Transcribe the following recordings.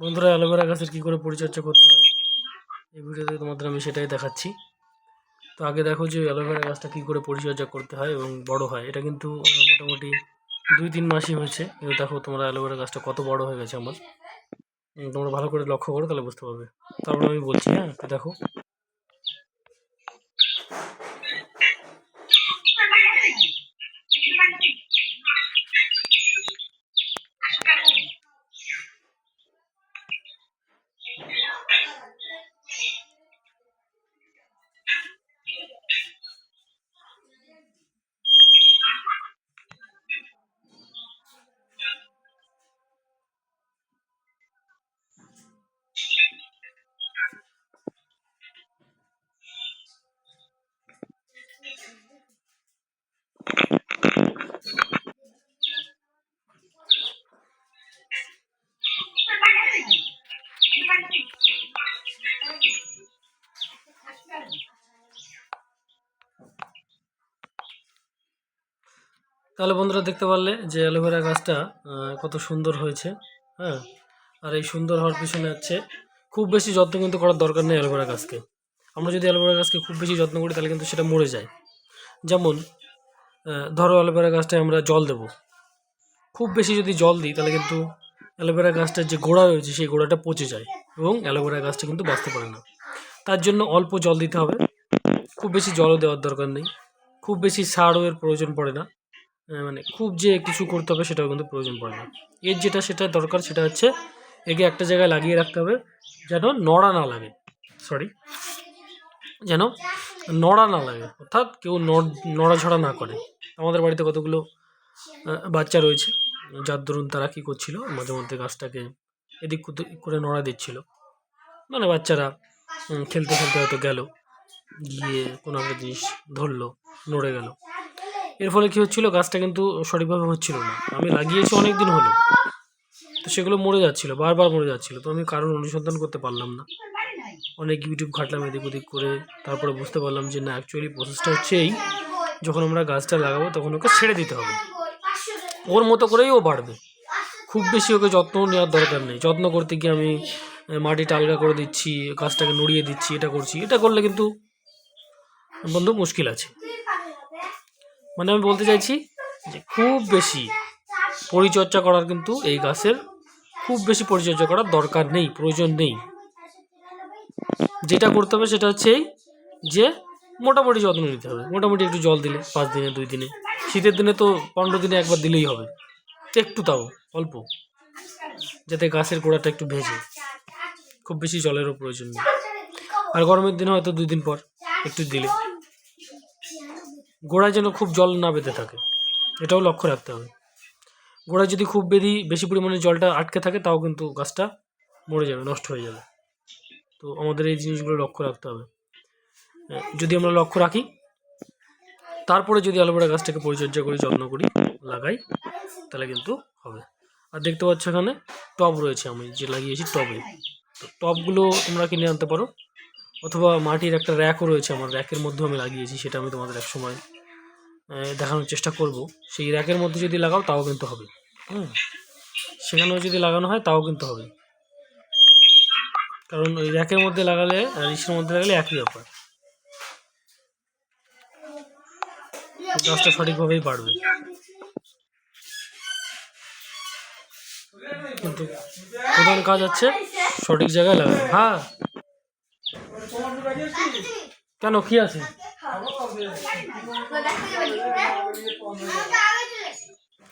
বন্ধুরা, অ্যালোভেরা গাছের কী করে পরিচর্যা করতে হয়? এই ভিডিওতে তোমাদের আমি সেটাই দেখাচ্ছি। তো আগে দেখো যে অ্যালোভেরা গাছটা কী করে পরিচর্যা করতে হয় এবং বড় হয়। এটা কিন্তু মোটামুটি দুই তিন মাসই হয়েছে। কিন্তু দেখো তোমরা অ্যালোভেরা গাছটা কত বড় হয়ে গেছে আমার। তোমরা ভালো করে লক্ষ্য করো, তাহলে বুঝতে পারবে। তারপরে আমি বলছি হ্যাঁ দেখো। তাহলে বন্ধুরা দেখতে পারলে যে অ্যালোভেরা গাছটা কত সুন্দর হয়েছে হ্যাঁ? আর এই সুন্দর হওয়ার পিছনে হচ্ছে খুব বেশি যত্ন কিন্তু করার দরকার নেই অ্যালোভেরা গাছকে। আমরা যদি অ্যালোভেরা গাছকে খুব বেশি যত্ন করি, তাহলে কিন্তু সেটা মরে যায়। যেমন ধরো অ্যালোভেরা গাছটায় আমরা জল দেবো। খুব বেশি যদি জল দিই, তাহলে কিন্তু অ্যালোভেরা গাছটার যে গোড়া রয়েছে, সেই গোড়াটা পচে যায় এবং অ্যালোভেরা গাছটা কিন্তু বাঁচতে পারে না। তার জন্য অল্প জল দিতে হবে। খুব বেশি জলও দেওয়ার দরকার নেই। খুব বেশি সারও এর প্রয়োজন পড়ে না। মানে খুব যে কিছু করতে হবে সেটাও কিন্তু প্রয়োজন পড়ে না। এর যেটা সেটা দরকার সেটা হচ্ছে একে একটা জায়গায় লাগিয়ে রাখতে হবে যেন নড়া না লাগে। সরি যেন নড়া না লাগে। অর্থাৎ কেউ নড়- নড়াঝড়া না করে। আমাদের বাড়িতে কতগুলো বাচ্চা রয়েছে। যার দরুন তারা কী করছিল, মাঝে মধ্যে গাছটাকে এদিক করে নড়া দিচ্ছিল। মানে বাচ্চারা খেলতে খেলতে হয়তো গেল, গিয়ে কোনো একটা জিনিস ধরলো, নড়ে গেল। এর ফলে কী হচ্ছিল, গাছটা কিন্তু সঠিকভাবে হচ্ছিল না। আমি লাগিয়েছি অনেক দিন হলো। তো সেগুলো মরে যাচ্ছিল, বারবার মরে যাচ্ছিল। তো আমি কারণ অনুসন্ধান করতে পারলাম না। অনেক ইউটিউব ঘাটলাম এদিক ওদিক করে। তারপরে বুঝতে পারলাম যে না অ্যাকচুয়ালি প্রসেসটা হচ্ছে এই, যখন আমরা গাছটা লাগাবো তখন ওকে ছেড়ে দিতে হবে। ওর মতো করেই ও বাড়বে। খুব বেশি ওকে যত্ন নেওয়ার দরকার নেই। যত্ন করতে গিয়ে আমি মাটিটা আলগা করে দিচ্ছি, গাছটাকে নড়িয়ে দিচ্ছি, এটা করছি। এটা করলে কিন্তু, বন্ধু, মুশকিল আছে। মানে আমি বলতে চাইছি যে খুব বেশি পরিচর্যা করার কিন্তু এই গাছের খুব বেশি পরিচর্যা করার দরকার নেই, প্রয়োজন নেই। যেটা করতে হবে সেটা হচ্ছে এই যে মোটামুটি যত্ন নিতে হবে। মোটামুটি একটু জল দিলে, পাঁচ দিনে, দুই দিনে। শীতের দিনে তো পনেরো দিনে একবার দিলেই হবে। একটু তাও, অল্প। যাতে গাছের গোড়াটা একটু ভেজে। খুব বেশি জলেরও প্রয়োজন নেই। আর গরমের দিনে হয়তো দুই দিন পর একটু দিলে। গোড়ায় যেন খুব জল না বেঁধে থাকে, এটাও লক্ষ্য রাখতে হবে। গোড়ায় যদি খুব বেশি বেশি পরিমাণে জলটা আটকে থাকে, তাও কিন্তু গাছটা মরে যাবে, নষ্ট হয়ে যাবে। তো আমাদের এই জিনিসগুলো লক্ষ্য রাখতে হবে। যদি আমরা লক্ষ্য রাখি, তারপরে যদি অ্যালোভেরা গাছটাকে পরিচর্যা করি, যত্ন করি, লাগাই, তাহলে কিন্তু হবে। আর দেখতে পাচ্ছ এখানে টব রয়েছে, আমি যে লাগিয়েছি টবে। তো টবগুলো তোমরা কিনে আনতে পারো। অথবা মাটির একটা র্যাকও রয়েছে আমার, র্যাকের মধ্যেও আমি লাগিয়েছি, সেটা আমি তোমাদের এক সময় দেখানোর চেষ্টা করব। সেই র্যাকের মধ্যে যদি লাগাও, তাও কিন্তু হবে। হুম। সেখানেও যদি লাগানো হয়, তাও কিন্তু হবে। কারণ ওই র্যাকের মধ্যে লাগালে আর ইসের মধ্যে লাগালে একই ব্যাপার। গাছটা সঠিকভাবেই বাড়বে। কিন্তু প্রধান কাজ হচ্ছে সঠিক জায়গায় লাগানো। হ্যাঁ। কেন, কি আছে?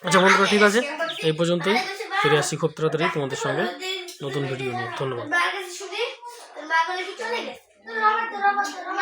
আচ্ছা বন্ধুরা, ঠিক আছে? এই পর্যন্তই। ফিরে আসছি খুব তাড়াতাড়ি তোমাদের সঙ্গে নতুন ভিডিও নিয়ে। ধন্যবাদ।